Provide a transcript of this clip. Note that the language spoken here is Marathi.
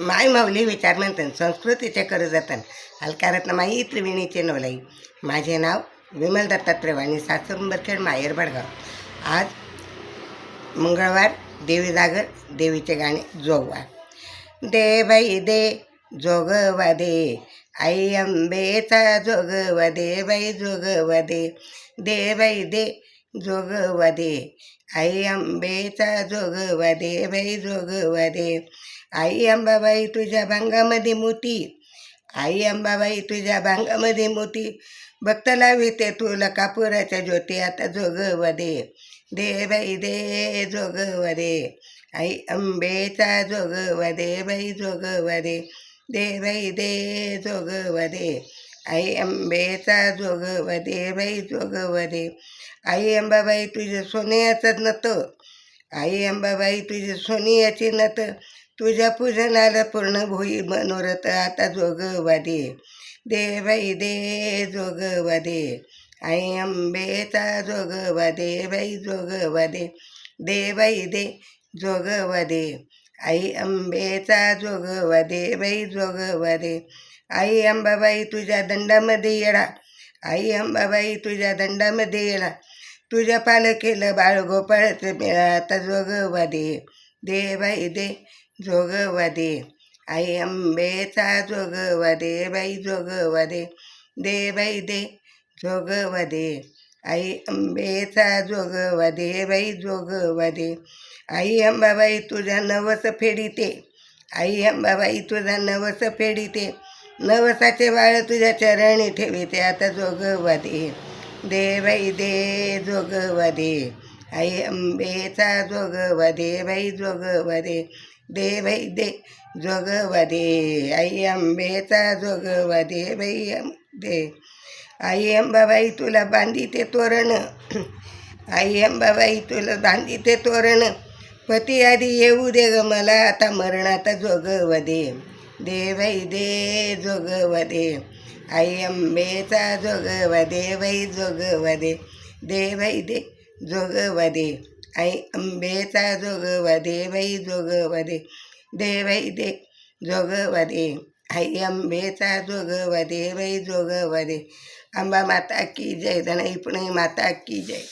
माय माऊली विचार म्हणतात संस्कृतीचे कर जतन. हलकारत्न माई त्रिवेणीचे नवलाई. माझे नाव विमल दत्तात्रय वाणी सासर उंबरखेड माहेर बडगाव. आज मंगळवार देवी जागर देवीचे गाणे जोगवा. दे बाई दे जोगवा दे. आई अंबेचा जोगवा दे बाई जोगवा दे. दे बाई दे जोगवा दे. आई अंबेचा जोगवा दे बाई जोगवा दे. आई अंबाबाई तुझ्या भांगामध्ये मोठी आई अंबाबाई तुझ्या भांगामध्ये मोठी भक्त लाविते तुला कापुराच्या ज्योती आता जोगवा दे. दे बाई दे जोगवा दे. आई अंबेचा जोगवा दे बाई जोगवा दे. दे बाई दे जोगवा दे. आई अंबेचा जोगवा दे बाई जोगवा दे. आई अंबाबाई तुझे सोन्याचं नत. आई अंबाबाई तुझे सोनियाची नत. तुझ्या पूजनाला पूर्ण भोई मनोरथ आता जोगवादे देवाई दे जोगवादे आई अंबेचा जोगवादे बाई जोगवादे दे दे जोगवादे आई अंबेचा जोगवा दे बाई आई अंबाबाई तुझ्या दंडामध्ये येडा. आई अंबाबाई तुझ्या दंडामध्ये येडा. तुझ्या पालखीला बाळ गोपाळाचं मेळा आता जोगवा दे दे जोगवादे। आई अंबेचा जोगवादे बाई जोगवा दे दे बाई दे जोगवा आई अंबेचा जोगवा दे बाई जोगवादे। आई अंबाबाई तुझ्या नवस फेडीते। आई अंबाबाई तुझा नवस फेडीते। नवसाचे बाळ तुझ्या चरणी ठेवीते आता जोगवा दे दे बाई दे जोगवा आई अंबेचा जोगवा दे बाई जोगवा दे दे बाई दे जोगवा दे आई जोगवा दे बाई दे आई अंबाबाई तुला बांधीते तोरण आई अंबाबाई तुला बांधीते तोरण पती आधी येऊ दे ग मला आता मरणाचा जोगवा दे दे बाई दे जोगवा दे आई अंबेचा जोगवा दे बाई आई अंबेचा जोगवा दे बाई जोगवा दे दे बाई दे जोगवा दे आई अंबेचा जोगवा दे बाई जोगवा दे अंबा माता की जय धनाई पुणे माता की जय